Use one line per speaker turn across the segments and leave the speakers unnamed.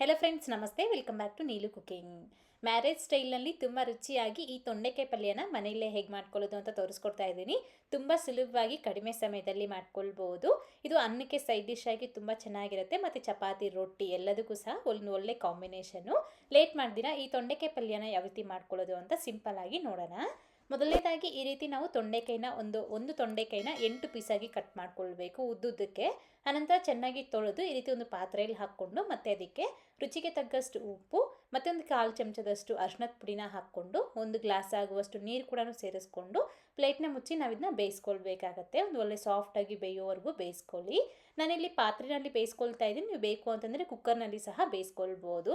Hello friends ನಮಸ್ತೆ. Welcome back to Neelu cooking marriage ಸ್ಟೈಲ್ನಲ್ಲಿ ತುಂಬ ರುಚಿಯಾಗಿ ಈ ತೊಂಡೆಕಾಯಿ ಪಲ್ಯನ ಮನೆಯಲ್ಲೇ ಹೇಗೆ ಮಾಡ್ಕೊಳ್ಳೋದು ಅಂತ ತೋರಿಸ್ಕೊಡ್ತಾ ಇದ್ದೀನಿ. ತುಂಬ ಸುಲಭವಾಗಿ ಕಡಿಮೆ ಸಮಯದಲ್ಲಿ ಮಾಡ್ಕೊಳ್ಬೋದು. ಇದು ಅನ್ನಕ್ಕೆ ಸೈಡ್ ಡಿಶ್ ಆಗಿ ತುಂಬ ಚೆನ್ನಾಗಿರುತ್ತೆ. ಮತ್ತು ಚಪಾತಿ, ರೊಟ್ಟಿ ಎಲ್ಲದಕ್ಕೂ ಸಹ ಒಂದು ಒಳ್ಳೆ ಕಾಂಬಿನೇಷನ್ನು ಲೇಟ್ ಮಾಡ್ದಿರಾ ಈ ತೊಂಡೆಕಾಯಿ ಪಲ್ಯನ ಯಾವ ರೀತಿ ಮಾಡ್ಕೊಳ್ಳೋದು ಅಂತ ಸಿಂಪಲ್ ಆಗಿ ನೋಡೋಣ. ಮೊದಲನೇದಾಗಿ ಈ ರೀತಿ ನಾವು ತೊಂಡೆಕಾಯಿನ ಒಂದು ಒಂದು ತೊಂಡೆಕಾಯಿನ ಎಂಟು ಪೀಸಾಗಿ ಕಟ್ ಮಾಡ್ಕೊಳ್ಬೇಕು ಉದ್ದುದ್ದಕ್ಕೆ. ಅನಂತರ ಚೆನ್ನಾಗಿ ತೊಳೆದು ಈ ರೀತಿ ಒಂದು ಪಾತ್ರೆಯಲ್ಲಿ ಹಾಕ್ಕೊಂಡು ಮತ್ತೆ ಅದಕ್ಕೆ ರುಚಿಗೆ ತಕ್ಕಷ್ಟು ಉಪ್ಪು ಮತ್ತು ಒಂದು ಕಾಲು ಚಮಚದಷ್ಟು ಅರ್ಶಿನದ ಪುಡಿನ ಹಾಕ್ಕೊಂಡು, ಒಂದು ಗ್ಲಾಸ್ ಆಗುವಷ್ಟು ನೀರು ಕೂಡ ಸೇರಿಸ್ಕೊಂಡು ಪ್ಲೇಟ್ನ ಮುಚ್ಚಿ ನಾವಿದನ್ನ ಬೇಯಿಸ್ಕೊಳ್ಬೇಕಾಗತ್ತೆ. ಒಂದು ಒಳ್ಳೆ ಸಾಫ್ಟಾಗಿ ಬೇಯೋವರೆಗೂ ಬೇಯಿಸ್ಕೊಳ್ಳಿ. ನಾನಿಲ್ಲಿ ಪಾತ್ರೆಯಲ್ಲಿ ಬೇಯಿಸ್ಕೊಳ್ತಾ ಇದ್ದೀನಿ. ನೀವು ಬೇಕು ಅಂತಂದರೆ ಕುಕ್ಕರ್ನಲ್ಲಿ ಸಹ ಬೇಯಿಸ್ಕೊಳ್ಬೋದು.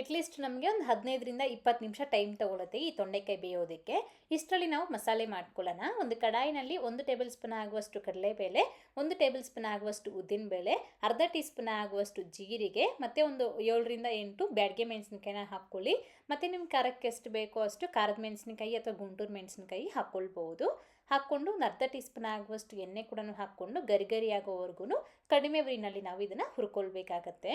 ಅಟ್ಲೀಸ್ಟ್ ನಮಗೆ ಒಂದು ಹದಿನೈದರಿಂದ ಇಪ್ಪತ್ತು ನಿಮಿಷ ಟೈಮ್ ತೊಗೊಳುತ್ತೆ ಈ ತೊಂಡೆಕಾಯಿ ಬೇಯೋದಕ್ಕೆ. ಇಷ್ಟರಲ್ಲಿ ನಾವು ಮಸಾಲೆ ಮಾಡ್ಕೊಳ್ಳೋಣ. ಒಂದು ಕಡಾಯಿನಲ್ಲಿ ಒಂದು ಟೇಬಲ್ ಸ್ಪೂನ್ ಆಗುವಷ್ಟು ಕಡಲೆಬೇಳೆ, ಒಂದು ಟೇಬಲ್ ಸ್ಪೂನ್ ಆಗುವಷ್ಟು ಉದ್ದಿನಬೇಳೆ ಅರ್ಧ ಟೀ ಸ್ಪೂನ್ ಆಗುವಷ್ಟು ಜೀರಿಗೆ ಮತ್ತು ಒಂದು ಏಳರಿಂದ ಎಂಟು ಬ್ಯಾಡ್ಗೆ ಮೆಣಸಿನ್ಕಾಯಿನ ಹಾಕ್ಕೊಳ್ಳಿ. ಮತ್ತು ನಿಮ್ಮ ಖಾರಕ್ಕೆ ಎಷ್ಟು ಬೇಕೋ ಅಷ್ಟು ಖಾರದ ಮೆಣಸಿನ್ಕಾಯಿ ಅಥವಾ ಗುಂಟೂರು ಮೆಣಸಿನ್ಕಾಯಿ ಹಾಕ್ಕೊಳ್ಬೋದು ಹಾಕ್ಕೊಂಡು ಒಂದು ಅರ್ಧ ಟೀ ಸ್ಪೂನ್ ಆಗುವಷ್ಟು ಎಣ್ಣೆ ಕೂಡ ಹಾಕ್ಕೊಂಡು ಗರಿ ಕಡಿಮೆ ಉರಿನಲ್ಲಿ ನಾವು ಇದನ್ನು ಹುರ್ಕೊಳ್ಬೇಕಾಗತ್ತೆ.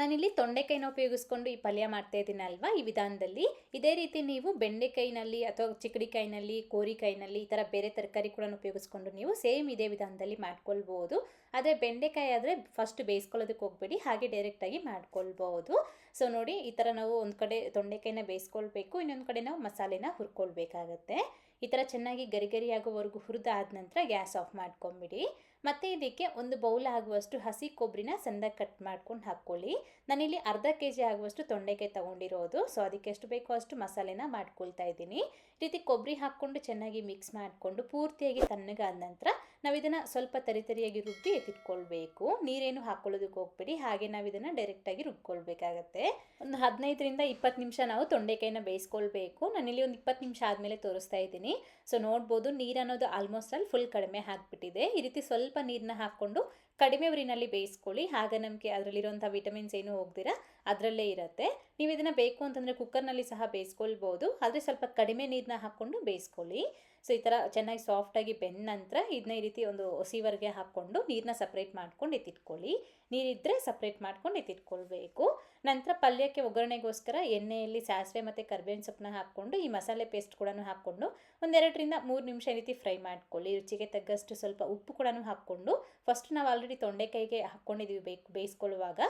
ನಾನಿಲ್ಲಿ ತೊಂಡೆಕಾಯಿನ ಉಪಯೋಗಿಸ್ಕೊಂಡು ಈ ಪಲ್ಯ ಮಾಡ್ತಾ ಇದ್ದೀನಿ ಅಲ್ವಾ ಈ ವಿಧಾನದಲ್ಲಿ. ಇದೇ ರೀತಿ ನೀವು ಬೆಂಡೆಕಾಯಿನಲ್ಲಿ ಅಥವಾ ಚಿಕ್ಕಡಿಕಾಯಿನಲ್ಲಿ ಕೋರಿಕಾಯಿನಲ್ಲಿ ಈ ಥರ ಬೇರೆ ತರಕಾರಿ ಕೂಡ ಉಪಯೋಗಿಸ್ಕೊಂಡು ನೀವು ಸೇಮ್ ಇದೇ ವಿಧಾನದಲ್ಲಿ ಮಾಡ್ಕೊಳ್ಬೋದು. ಆದರೆ ಬೆಂಡೆಕಾಯಿ ಆದರೆ ಫಸ್ಟ್ ಬೇಯಿಸ್ಕೊಳ್ಳೋದಕ್ಕೆ ಹೋಗಬೇಡಿ, ಹಾಗೆ ಡೈರೆಕ್ಟಾಗಿ ಮಾಡ್ಕೊಳ್ಬೋದು. ಸೊ ನೋಡಿ ಈ ಥರ ನಾವು ಒಂದು ಕಡೆ ತೊಂಡೆಕಾಯಿನ ಬೇಯಿಸ್ಕೊಳ್ಬೇಕು, ಇನ್ನೊಂದು ಕಡೆ ನಾವು ಮಸಾಲೆನ ಹುರ್ಕೊಳ್ಬೇಕಾಗತ್ತೆ. ಈ ಥರ ಚೆನ್ನಾಗಿ ಗರಿ ಆಗೋವರೆಗೂ ಹುರಿದಾದ ನಂತರ ಗ್ಯಾಸ್ ಆಫ್ ಮಾಡ್ಕೊಂಬಿಡಿ. ಮತ್ತು ಇದಕ್ಕೆ ಒಂದು ಬೌಲ್ ಆಗುವಷ್ಟು ಹಸಿ ಕೊಬ್ಬರಿನ ಸಣ್ಣದಾಗಿ ಕಟ್ ಮಾಡ್ಕೊಂಡು ಹಾಕ್ಕೊಳ್ಳಿ. ನಾನಿಲ್ಲಿ ಅರ್ಧ ಕೆ ಜಿ ಆಗುವಷ್ಟು ತೊಂಡೆಕಾಯಿ ತೊಗೊಂಡಿರೋದು. ಸೊ ಅದಕ್ಕೆ ಎಷ್ಟು ಬೇಕೋ ಅಷ್ಟು ಮಸಾಲೆನ ಮಾಡ್ಕೊಳ್ತಾ ಇದ್ದೀನಿ. ರೀತಿ ಕೊಬ್ಬರಿ ಹಾಕ್ಕೊಂಡು ಚೆನ್ನಾಗಿ ಮಿಕ್ಸ್ ಮಾಡಿಕೊಂಡು ಪೂರ್ತಿಯಾಗಿ ತಣ್ಣಗಾದ ನಂತರ ನಾವು ಇದನ್ನು ಸ್ವಲ್ಪ ತರಿತರಿಯಾಗಿ ರುಬ್ಬಿ ಎತ್ತಿಟ್ಕೊಳ್ಬೇಕು. ನೀರೇನು ಹಾಕ್ಕೊಳ್ಳೋದಕ್ಕೆ ಹೋಗ್ಬೇಡಿ, ಹಾಗೆ ನಾವು ಇದನ್ನು ಡೈರೆಕ್ಟಾಗಿ ರುಬ್ಕೊಳ್ಬೇಕಾಗತ್ತೆ. ಒಂದು ಹದಿನೈದರಿಂದ ಇಪ್ಪತ್ತು ನಿಮಿಷ ನಾವು ತೊಂಡೆಕಾಯಿನ ಬೇಯಿಸ್ಕೊಳ್ಬೇಕು. ನಾನಿಲ್ಲಿ ಒಂದು ಇಪ್ಪತ್ತು ನಿಮಿಷ ಆದಮೇಲೆ ತೋರಿಸ್ತಾ ಇದ್ದೀನಿ. ಸೊ ನೋಡ್ಬೋದು ನೀರು ಅನ್ನೋದು ಆಲ್ಮೋಸ್ಟ್ ಅಲ್ಲಿ ಫುಲ್ ಕಡಿಮೆ ಹಾಕ್ಬಿಟ್ಟಿದೆ. ಈ ರೀತಿ ಸ್ವಲ್ಪ ನೀರನ್ನ ಹಾಕ್ಕೊಂಡು ಕಡಿಮೆ ಉರಿನಲ್ಲಿ ಬೇಯಿಸ್ಕೊಳ್ಳಿ. ಆಗ ನಮಗೆ ಅದರಲ್ಲಿರುವಂಥ ವಿಟಮಿನ್ಸ್ ಏನು ಹೋಗ್ದಿರ, ಅದರಲ್ಲೇ ಇರುತ್ತೆ. ನೀವು ಇದನ್ನು ಬೇಕು ಅಂತಂದರೆ ಕುಕ್ಕರ್ನಲ್ಲಿ ಸಹ ಬೇಯಿಸ್ಕೊಳ್ಬೋದು. ಆದರೆ ಸ್ವಲ್ಪ ಕಡಿಮೆ ನೀರನ್ನ ಹಾಕ್ಕೊಂಡು ಬೇಯಿಸ್ಕೊಳ್ಳಿ. ಸೊ, ಈ ಥರ ಚೆನ್ನಾಗಿ ಸಾಫ್ಟಾಗಿ ಬೆಂದ ನಂತರ ಇದನ್ನ ಈ ರೀತಿ ಒಂದು ಹಸಿವರೆಗೆ ಹಾಕ್ಕೊಂಡು ನೀರನ್ನ ಸಪ್ರೇಟ್ ಮಾಡ್ಕೊಂಡು ಎತ್ತಿಟ್ಕೊಳ್ಳಿ. ನೀರಿದ್ದರೆ ಸಪ್ರೇಟ್ ಮಾಡ್ಕೊಂಡು ಎತ್ತಿಟ್ಕೊಳ್ಬೇಕು. ನಂತರ ಪಲ್ಯಕ್ಕೆ ಒಗ್ಗರಣೆಗೋಸ್ಕರ ಎಣ್ಣೆಯಲ್ಲಿ ಸಾಸಿವೆ ಮತ್ತು ಕರ್ಬೇವಿನ ಸೊಪ್ಪನ್ನ ಹಾಕ್ಕೊಂಡು, ಈ ಮಸಾಲೆ ಪೇಸ್ಟ್ ಕೂಡ ಹಾಕ್ಕೊಂಡು ಒಂದೆರಡರಿಂದ ಮೂರು ನಿಮಿಷ ಈ ರೀತಿ ಫ್ರೈ ಮಾಡ್ಕೊಳ್ಳಿ. ರುಚಿಗೆ ತಗ್ಗಷ್ಟು ಸ್ವಲ್ಪ ಉಪ್ಪು ಕೂಡ ಹಾಕ್ಕೊಂಡು ಫಸ್ಟ್ ನಾವು ಆಲ್ರೆಡಿ ತೊಂಡೆಕಾಯಿಗೆ ಹಾಕ್ಕೊಂಡಿದ್ದೀವಿ ಬೇಕು, ಬೇಯಿಸ್ಕೊಳ್ಳುವಾಗ.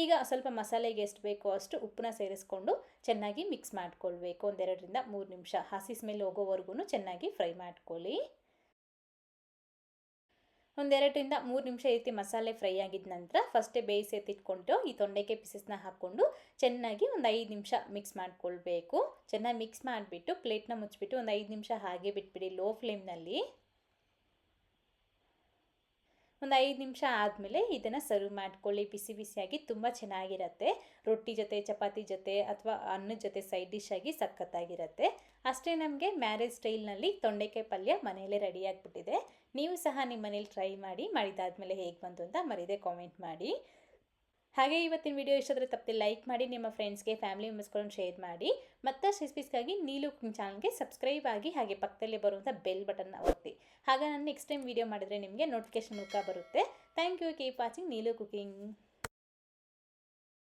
ಈಗ ಸ್ವಲ್ಪ ಮಸಾಲೆಗೆ ಎಷ್ಟು ಬೇಕೋ ಅಷ್ಟು ಉಪ್ಪನ್ನ ಸೇರಿಸ್ಕೊಂಡು ಚೆನ್ನಾಗಿ ಮಿಕ್ಸ್ ಮಾಡ್ಕೊಳ್ಬೇಕು. ಒಂದೆರಡರಿಂದ ಮೂರು ನಿಮಿಷ. ಹಸಿ ಸ್ಮೆಲ್ ಹೋಗೋವರೆಗೂ ಚೆನ್ನಾಗಿ ಫ್ರೈ ಮಾಡ್ಕೊಳ್ಳಿ. ಒಂದೆರಡರಿಂದ ಮೂರು ನಿಮಿಷ ಈ ರೀತಿ ಮಸಾಲೆ ಫ್ರೈ ಆಗಿದ ನಂತರ ಫಸ್ಟೇ ಬೇಯಿಸಿ ಎತ್ತಿಟ್ಕೊಂಡು ಈ ತೊಂಡೆಕಾಯಿ ಪೀಸಸ್ನ ಹಾಕ್ಕೊಂಡು ಚೆನ್ನಾಗಿ ಒಂದು ಐದು ನಿಮಿಷ ಮಿಕ್ಸ್ ಮಾಡ್ಕೊಳ್ಬೇಕು. ಚೆನ್ನಾಗಿ ಮಿಕ್ಸ್ ಮಾಡಿಬಿಟ್ಟು ಪ್ಲೇಟ್ನ ಮುಚ್ಚಿಬಿಟ್ಟು ಒಂದು ಐದು ನಿಮಿಷ ಹಾಗೆ ಬಿಟ್ಬಿಡಿ. ಲೋ ಫ್ಲೇಮ್ನಲ್ಲಿ ಒಂದು ಐದು ನಿಮಿಷ ಆದಮೇಲೆ ಇದನ್ನು ಸರ್ವ್ ಮಾಡ್ಕೊಳ್ಳಿ. ಬಿಸಿ ಬಿಸಿಯಾಗಿ ತುಂಬ ಚೆನ್ನಾಗಿರುತ್ತೆ. ರೊಟ್ಟಿ ಜೊತೆ, ಚಪಾತಿ ಜೊತೆ ಅಥವಾ ಅನ್ನದ ಜೊತೆ ಸೈಡ್ ಡಿಶ್ ಆಗಿ ಸಖತ್ತಾಗಿರುತ್ತೆ. ಅಷ್ಟೇ ನಮಗೆ ಮ್ಯಾರೇಜ್ ಸ್ಟೈಲ್ನಲ್ಲಿ ತೊಂಡೆಕಾಯಿ ಪಲ್ಯ ಮನೆಯಲ್ಲೇ ರೆಡಿ ಆಗಿಬಿಟ್ಟಿದೆ. ನೀವು ಸಹ ನಿಮ್ಮ ಮನೇಲಿ ಟ್ರೈ ಮಾಡಿ, ಮಾಡಿದಾದಮೇಲೆ ಹೇಗೆ ಬಂತು ಅಂತ ಮರೀದೆ ಕಾಮೆಂಟ್ ಮಾಡಿ. ಹಾಗೆ ಇವತ್ತಿನ ವಿಡಿಯೋ ಇಷ್ಟಾದರೆ ತಪ್ಪದೆ ಲೈಕ್ ಮಾಡಿ, ನಿಮ್ಮ ಫ್ರೆಂಡ್ಸ್ಗೆ ಫ್ಯಾಮಿಲಿ ಮೆಂಬರ್ಸ್ಗಳನ್ನು ಶೇರ್ ಮಾಡಿ. ಮತ್ತಷ್ಟು ರೆಸಿಪೀಸ್ಗಾಗಿ ನೀಲು ಚಾನಲ್ಗೆ ಸಬ್ಸ್ಕ್ರೈಬ್ ಆಗಿ ಹಾಗೆ ಪಕ್ಕದಲ್ಲೇ ಬರುವಂಥ ಬೆಲ್ ಬಟನ್ನ ಒತ್ತಿ. ಹಾಗೆ ನಾನು ನೆಕ್ಸ್ಟ್ ಟೈಮ್ ವಿಡಿಯೋ ಮಾಡಿದರೆ ನಿಮಗೆ ನೋಟಿಫಿಕೇಶನ್ ಮೂಲಕ ಬರುತ್ತೆ. Thank you keep watching Neelu cooking